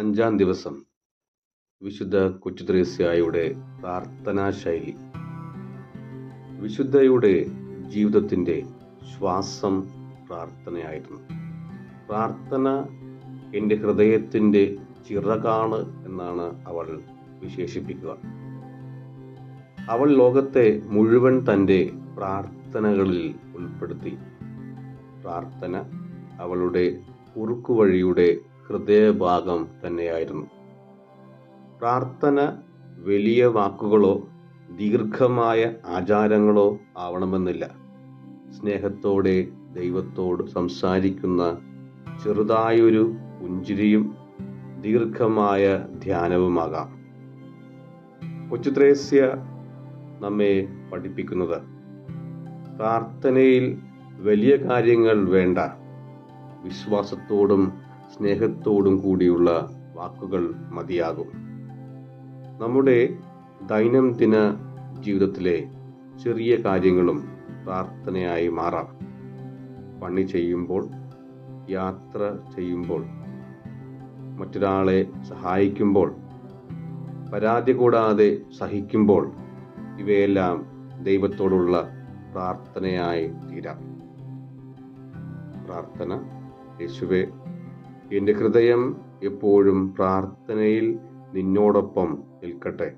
അഞ്ചാം ദിവസം വിശുദ്ധ കൊച്ചുത്രേസ്യായുടെ പ്രാർത്ഥനാ ശൈലി. വിശുദ്ധയുടെ ജീവിതത്തിന്റെ ശ്വാസം പ്രാർത്ഥനയായിരുന്നു. പ്രാർത്ഥന എന്റെ ഹൃദയത്തിന്റെ ചിറകാണ് എന്നാണ് അവൾ വിശേഷിപ്പിക്കുക. അവൾ ലോകത്തെ മുഴുവൻ തന്റെ പ്രാർത്ഥനകളിൽ ഉൾപ്പെടുത്തി. പ്രാർത്ഥന അവളുടെ കുറുക്കുവഴിയുടെ ഹൃദയഭാഗം തന്നെയായിരുന്നു. പ്രാർത്ഥന വലിയ വാക്കുകളോ ദീർഘമായ ആചാരങ്ങളോ ആവണമെന്നില്ല. സ്നേഹത്തോടെ ദൈവത്തോട് സംസാരിക്കുന്ന ചെറുതായൊരു പുഞ്ചിരിയും ദീർഘമായ ധ്യാനവുമാകാം. കൊച്ചുത്രേസ്യ നമ്മെ പഠിപ്പിക്കുന്നത്. പ്രാർത്ഥനയിൽ വലിയ കാര്യങ്ങൾ വേണ്ട. വിശ്വാസത്തോടും സ്നേഹത്തോടും കൂടിയുള്ള വാക്കുകൾ മതിയാകും. നമ്മുടെ ദൈനംദിന ജീവിതത്തിലെ ചെറിയ കാര്യങ്ങളും പ്രാർത്ഥനയായി മാറാം. പണി ചെയ്യുമ്പോൾ യാത്ര ചെയ്യുമ്പോൾ മറ്റൊരാളെ സഹായിക്കുമ്പോൾ പരാതി കൂടാതെ സഹിക്കുമ്പോൾ ഇവയെല്ലാം ദൈവത്തോടുള്ള പ്രാർത്ഥനയായി തീരാം. പ്രാർത്ഥന യേശുവെ എന്റെ ഹൃദയം എപ്പോഴും പ്രാർത്ഥനയിൽ നിന്നോടൊപ്പം നിൽക്കട്ടെ.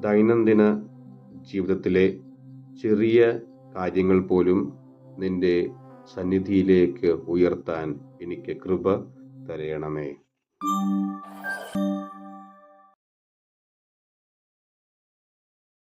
ദൈനംദിന ജീവിതത്തിലെ ചെറിയ കാര്യങ്ങൾ പോലും നിന്റെ സന്നിധിയിലേക്ക് ഉയർത്താൻ എനിക്ക് കൃപ തരയണമേ